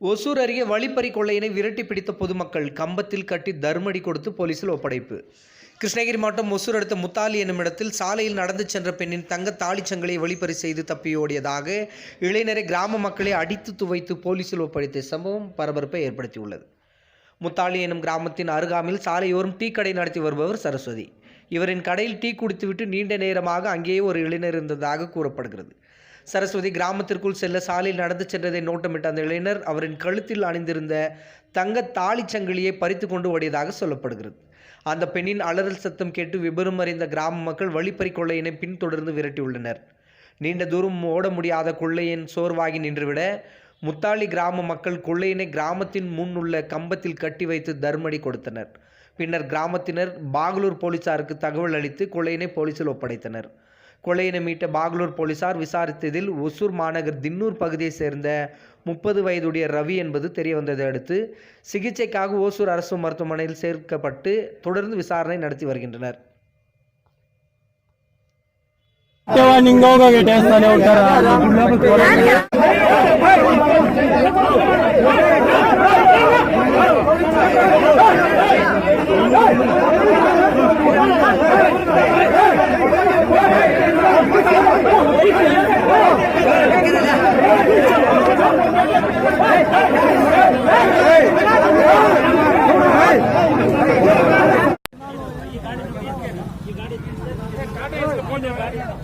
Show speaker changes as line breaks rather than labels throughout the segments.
ஒசூர் அருகே வழிப்பறி கொள்ளையினை விரட்டி பிடித்த பொதுமக்கள் கம்பத்தில் கட்டி தர்மடி கொடுத்து போலீசில் ஒப்படைப்பு. கிருஷ்ணகிரி மாவட்டம் ஒசூர் அடுத்த முத்தாலி என்னும் இடத்தில் சாலையில் நடந்து சென்ற பெண்ணின் தங்க தாளிச்சங்களை வழிப்பறி செய்து தப்பியோடியதாக இளைஞரை கிராம மக்களை அடித்து துவைத்து போலீசில் ஒப்படைத்த சம்பவம் பரபரப்பை ஏற்படுத்தியுள்ளது. முத்தாளி எனும் கிராமத்தின் அருகாமையில் சாலையோரம் டீ கடை நடத்தி வருபவர் சரஸ்வதி. இவரின் கடையில் டீ குடித்துவிட்டு நீண்ட நேரமாக அங்கேயே ஒரு இளைஞர் இருந்ததாக கூறப்படுகிறது. சரஸ்வதி கிராமத்திற்குள் செல்ல சாலையில் நடந்து சென்றதை நோட்டமிட்ட அந்த இளைஞர் அவரின் கழுத்தில் அணிந்திருந்த தங்க தாலிச் சங்கிலியை பறித்து கொண்டு ஓடியதாக சொல்லப்படுகிறது. அந்த பெண்ணின் அலறல் சத்தம் கேட்டு விபரம் அறிந்த கிராம மக்கள் வழிப்பறி கொள்ளையினை பின்தொடர்ந்து விரட்டியுள்ளனர். நீண்ட தூரம் ஓட முடியாத கொள்ளையின் சோர்வாகி நின்றுவிட முத்தாளி கிராம மக்கள் கொள்ளையினை கிராமத்தின் முன் உள்ள கம்பத்தில் கட்டி வைத்து தர்மடி கொடுத்தனர். பின்னர் கிராமத்தினர் பாகலூர் போலீசாருக்கு தகவல் அளித்து கொள்ளையினை போலீசில் ஒப்படைத்தனர். கொலையினை மீட்ட பாகலூர் போலீசார் விசாரித்ததில் ஒசூர் மாநகர் தின்னூர் பகுதியைச் சேர்ந்த முப்பது வயதுடைய ரவி என்பது தெரிய வந்ததை அடுத்து சிகிச்சைக்காக ஓசூர் அரசு மருத்துவமனையில் சேர்க்கப்பட்டு தொடர்ந்து விசாரணை நடத்தி வருகின்றனர்.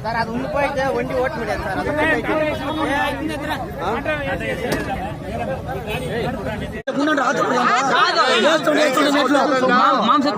సార్ అది ఉండిపోయితే వండి ఓటు పెట్టారు సార్ మాంసం